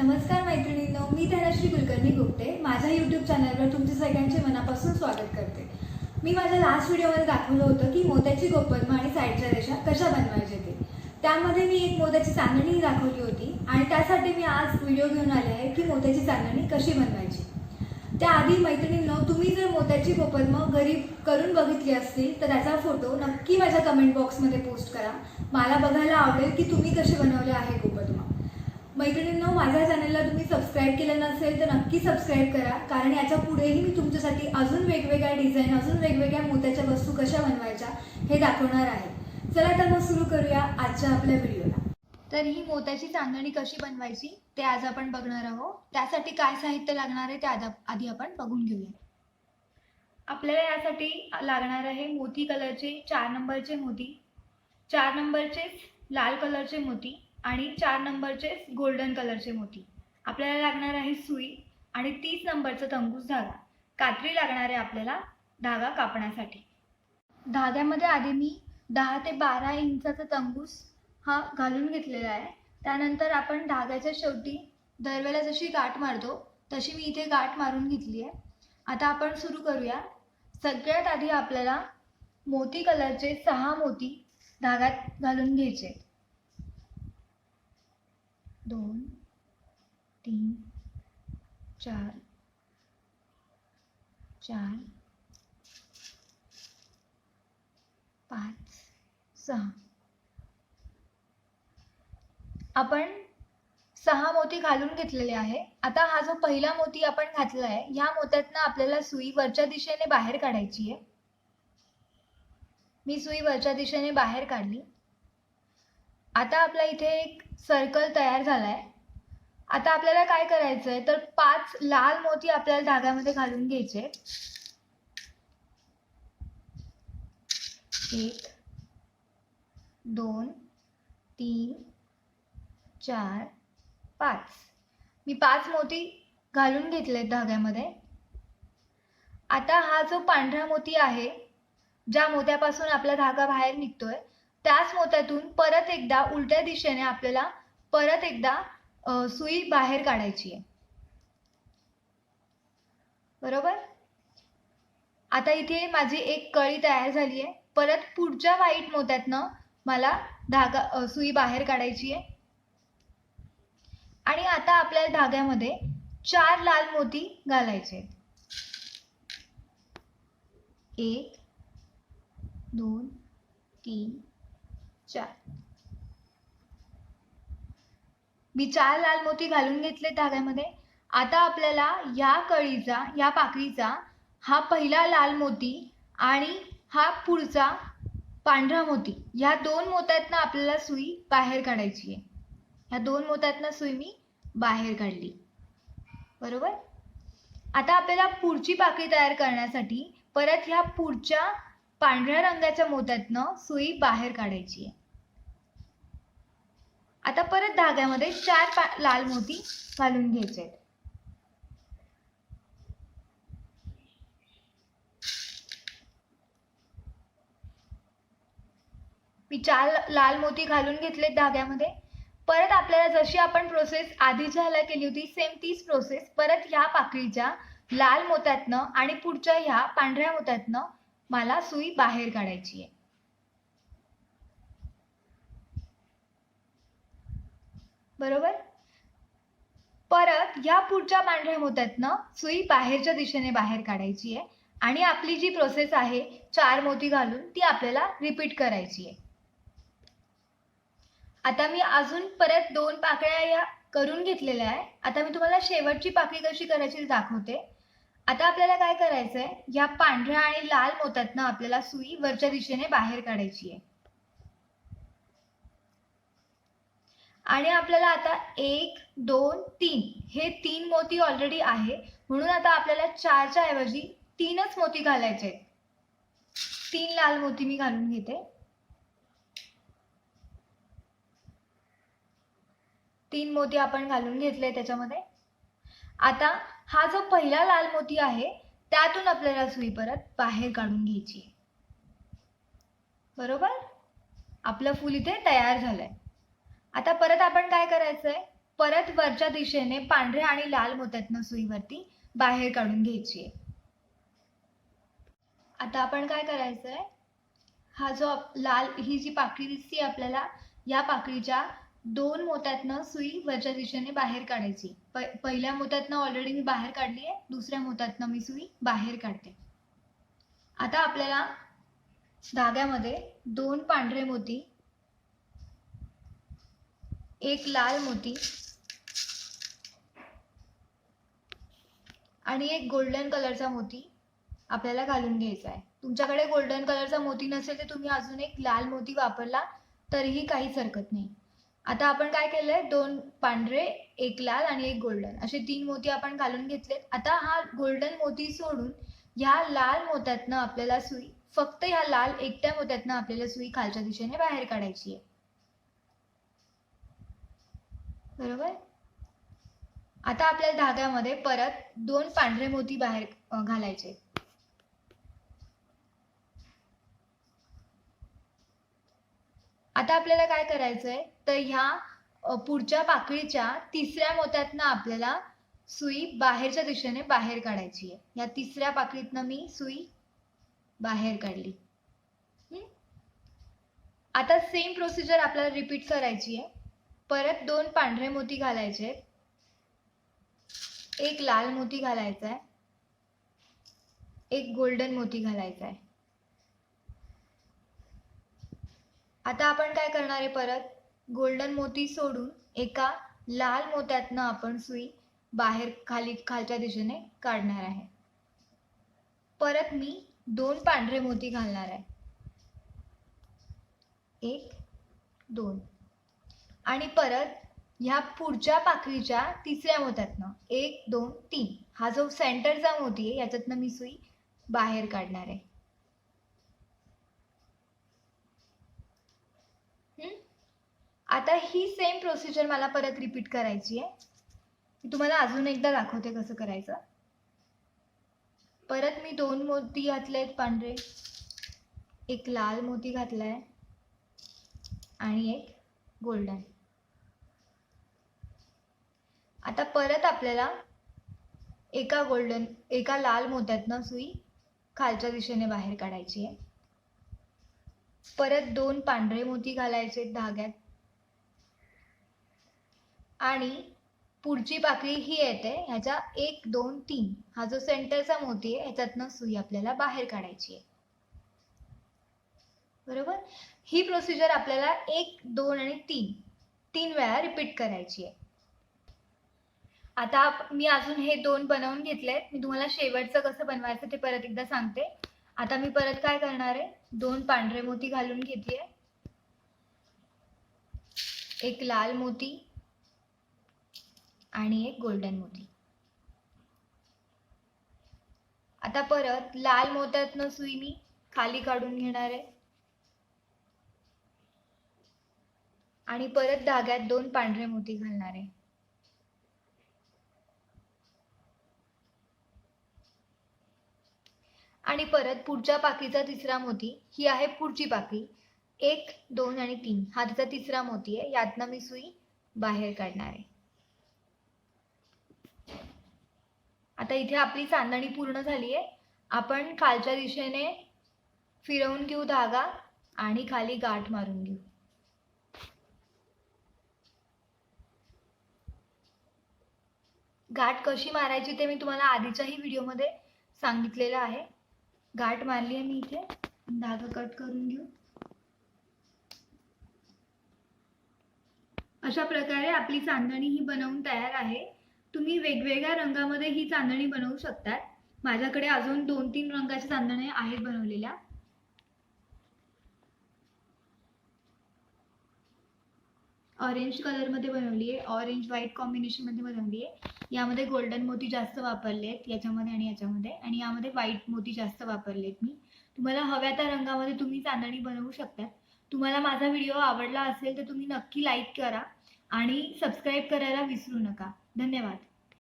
नमस्कार मैत्रिणींनो मी धनश्री कुलकर्णी गुप्ते. माझ्या यूट्यूब चॅनलवर तुमचे सगळ्यांचे मनापासून स्वागत करते. मी माझ्या लास्ट व्हिडिओमध्ये दाखवलं होतं की मोत्याची गोपद्म आणि साईडच्या रेषा कशा बनवायचे ते. त्यामध्ये मी एक मोत्याची चांदणी दाखवली होती आणि त्यासाठी मी आज व्हिडिओ घेऊन आले आहे की मोत्याची चांदणी कशी बनवायची. त्याआधी मैत्रिणींनो तुम्ही जर मोत्याची गोपद्म घरी करून बघितली असतील तर त्याचा फोटो नक्की माझ्या कमेंट बॉक्समध्ये पोस्ट करा. मला बघायला आवडेल की तुम्ही कसे बनवले आहे गोपद्मा मैत्रिणींनो माझ्या चॅनलला तुम्ही सबस्क्राईब केलं नसेल तर नक्की सबस्क्राईब करा. कारण याच्या पुढेही मी तुमच्यासाठी अजून वेगवेगळ्या डिझाईन अजून वेगवेगळ्या मोत्याच्या वस्तू कशा बनवायच्या हे दाखवणार आहे. चला तर मग सुरू करूया आजच्या आपल्या व्हिडिओला तर ही मोत्याची चांदणी कशी बनवायची ते आज आपण बघणार आहोत. त्यासाठी काय साहित्य लागणार आहे ते आधी आपण बघून घेऊया. आपल्याला यासाठी लागणार आहे मोती कलरचे चार नंबरचे मोती. चार नंबरचे लाल कलरचे मोती. आणि चार नंबरचे गोल्डन कलरचे मोती. आपल्याला लागणार आहे सुई आणि तीस नंबरचा तंबूस धागा. कात्री लागणार आहे आपल्याला धागा कापण्यासाठी. धाग्यामध्ये आधी मी दहा ते बारा इंचाचा तंबूस हा घालून घेतलेला आहे. त्यानंतर आपण धाग्याच्या शेवटी दरवेळेला जशी गाठ मारतो. तशी मी इथे गाठ मारून घेतली आहे. आता आपण सुरू करूया. सगळ्यात आधी आपल्याला मोती कलरचे सहा मोती धाग्यात घालून घ्यायचे दोन तीन चार चार पाच सहा. आपण सहा मोती घालून घेतलेले आहे. आता हा जो पहिला मोती आपण घातला आहे ह्या मोत्यातनं आपल्याला सुई वरच्या दिशेने बाहेर काढायची आहे. मी सुई वरच्या दिशेने बाहेर काढली. आता आपला इथे एक सर्कल तयार झालाय. आता आपल्याला काय करायचं आहे तर पाच लाल मोती आपल्याला धाग्यामध्ये घालून घ्यायचे. एक दोन तीन चार पाच. मी पाच मोती घालून घेतलेत धाग्यामध्ये. आता हा जो पांढरा मोती आहे ज्या मोत्यापासून आपला धागा बाहेर निघतोय त्याच मोत्यातून परत एकदा उलट्या दिशेने आपल्याला परत एकदा सुई बाहेर काढायची आहे. बरोबर? आता इथे माझी एक कळी तयार झाली आहे. परत पुढच्या व्हाईट मोत्यातनं मला धागा सुई बाहेर काढायची आहे. आणि आता आपल्या धाग्यामध्ये चार लाल मोती घालायचे एक दोन तीन चार. मी चार लाल मोती घालून घेतले धाग्यामध्ये. आता आपल्याला या कळीचा या पाकळीचा हा पहिला लाल मोती आणि हा पुढचा पांढरा मोती ह्या दोन मोत्यातनं आपल्याला सुई बाहेर काढायची आहे. ह्या दोन मोत्यातनं सुई मी बाहेर काढली. बरोबर? आता आपल्याला पुढची पाकळी तयार करण्यासाठी परत ह्या पुढच्या पांढऱ्या रंगाच्या मोत्यातनं सुई बाहेर काढायची आहे. आता परत धाग्यामध्ये चार पा लाल मोती घालून घ्यायचे आहेत. मी चार लाल मोती घालून घेतले धाग्यामध्ये. परत आपल्याला जशी आपण प्रोसेस आधी झाला केली होती सेम तीच प्रोसेस परत ह्या पाकळीच्या लाल मोत्यातनं आणि पुढच्या ह्या पांढऱ्या मोत्यातनं मला सुई बाहेर काढायची आहे. बरोबर? परत या पुढच्या पांढऱ्या मोत्यातनं सुई बाहेरच्या दिशेने बाहेर काढायची आहे आणि आपली जी प्रोसेस आहे चार मोती घालून ती आपल्याला रिपीट करायची आहे. आता मी अजून परत दोन पाकळ्या या करून घेतलेल्या आहे. आता मी तुम्हाला शेवटची पाकळी कशी करायची दाखवते. आता आपल्याला काय करायचंय या पांढऱ्या आणि लाल मोत्यातनं आपल्याला सुई वरच्या दिशेने बाहेर काढायची आहे. आणि आपल्याला आता एक दोन तीन. हे तीन मोती ऑलरेडी आहे. म्हणून आता आपल्याला चारच्या ऐवजी तीनच मोती घालायचे आहेत. तीन लाल मोती मी घालून घेते. तीन मोती आपण घालून घेतले त्याच्यामध्ये. आता हा जो पहिला लाल मोती आहे त्यातून आपल्याला सुई परत बाहेर काढून घ्यायची बरोबर? आपलं फूल इथे तयार झालंय. आता परत आपण काय करायचंय? परत वरच्या दिशेने पांढऱ्या आणि लाल मोत्यातनं सुईवरती बाहेर काढून घ्यायची आहे आता आपण काय करायचंय? हा जो लाल ही जी पाकळी दिसते आपल्याला या पाकळीच्या दोन मोत्यातनं सुई वरच्या दिशेने बाहेर काढायची. पहिल्या मोत्यातनं ऑलरेडी मी बाहेर काढली आहे दुसऱ्या मोत्यातनं मी सुई बाहेर काढते. आता आपल्याला धाग्यामध्ये दोन पांढरे मोती एक लाल मोती. आणि एक गोल्डन कलरचा मोती आपल्याला घालून घ्यायचा आहे. तुमच्याकडे गोल्डन कलरचा मोती नसेल तर तुम्ही अजून एक लाल मोती वापरला तरीही काहीच हरकत नाही. आता आपण काय केलंय? दोन पांढरे एक लाल आणि एक गोल्डन असे तीन मोती आपण घालून घेतलेत. आता हा गोल्डन मोती सोडून ह्या लाल मोत्यातनं आपल्याला सुई फक्त ह्या लाल एकट्या मोत्यातनं आपल्याला सुई खालच्या दिशेने बाहेर काढायची आहे. बरोबर? आता आपल्या धाग्यामध्ये परत दोन पांढरे मोती बाहेर घालायचे आता आपल्याला काय करायचंय? तर ह्या पुढच्या पाकळीच्या तिसऱ्या मोत्यातनं आपल्याला सुई बाहेरच्या दिशेने बाहेर काढायची आहे. या तिसऱ्या पाकळीतनं मी सुई बाहेर काढली. आता सेम प्रोसिजर आपल्याला रिपीट करायची आहे. परत दोन पांढरे मोती घालायचे. एक लाल मोती घालायचा आहे एक गोल्डन मोती घालायचा आहे आता आपण काय करणार आहे परत? गोल्डन मोती सोडून एका लाल मोत्यातनं आपण सुई बाहेर खाली खालच्या दिशेने काढणार आहे. परत मी दोन पांढरे मोती घालणार आहे. एक दोन. आणि परत ह्या पुढच्या पाकळीच्या तिसऱ्या मोत्यातनं एक दोन तीन. हा जो सेंटरचा मोती आहे याच्यातनं मी सुई बाहेर काढणार आहे. आता ही सेम प्रोसिजर मला परत रिपीट करायची आहे. मी तुम्हाला अजून एकदा दाखवते कसं करायचं. परत मी दोन मोती घातले आहेत पांढरे. एक लाल मोती घातला आहे आणि एक गोल्डन. आता परत आपल्याला एका गोल्डन एका लाल मोत्यातनं सुई खालच्या दिशेने बाहेर काढायची आहे. परत दोन पांढरे मोती घालायचे धाग्यात. आणि पुढची पाकळी ही येते ह्याच्या एक दोन तीन. हा जो सेंटरचा मोती आहे ह्याच्यातनं सुई आपल्याला बाहेर काढायची आहे. बरोबर? ही प्रोसिजर आपल्याला एक दोन आणि तीन तीन वेळा रिपीट करायची आहे. आता मी अजून हे दोन बनवून घेतले मी तुम्हाला शेवटचं कसं बनवायचं ते परत एकदा सांगते. आता मी परत काय करणार आहे? दोन पांढरे मोती घालून घेतली. एक लाल मोती आणि एक गोल्डन मोती. आता परत लाल मोत्यातनं सुई मी खाली काढून घेणार आहे. आणि परत धाग्यात दोन पांढरे मोती घालणार. आहे आणि परत पुढच्या पाकीचा तिसरा मोती ही आहे पुढची पाकी. एक दोन आणि तीन. हा तिचा तिसरा मोती आहे. यातनं मी सुई बाहेर काढणार. आहे आता इथे आपली चांदणी पूर्ण झाली आहे आपण खालच्या दिशेने फिरवून घेऊ धागा आणि खाली गाठ मारून घेऊ. गाठ कशी मारायची ते मी तुम्हाला आधीच्याही व्हिडिओमध्ये सांगितलेलं आहे. गाठ मारली आहे मी इथे. धागा कट करून घेऊ. अशा प्रकारे आपली चांदणी ही बनवून तयार आहे. तुम्ही वेगवेगळ्या रंगामध्ये ही चांदणी बनवू शकतात. माझ्याकडे अजून दोन तीन रंगाच्या चांदण्या आहेत बनवलेल्या. ऑरेंज कलरमध्ये बनवली आहे ऑरेंज व्हाईट कॉम्बिनेशनमध्ये बनवली आहे. यामध्ये गोल्डन मोती जास्त वापरले आहेत याच्यामध्ये आणि याच्यामध्ये आणि यामध्ये व्हाईट मोती जास्त वापरले आहेत मी. तुम्हाला हव्या त्या रंगामध्ये तुम्ही चांदणी बनवू शकता. तुम्हाला माझा व्हिडिओ आवडला असेल तर तुम्ही नक्की लाईक करा आणि सबस्क्राईब करायला विसरू नका. धन्यवाद.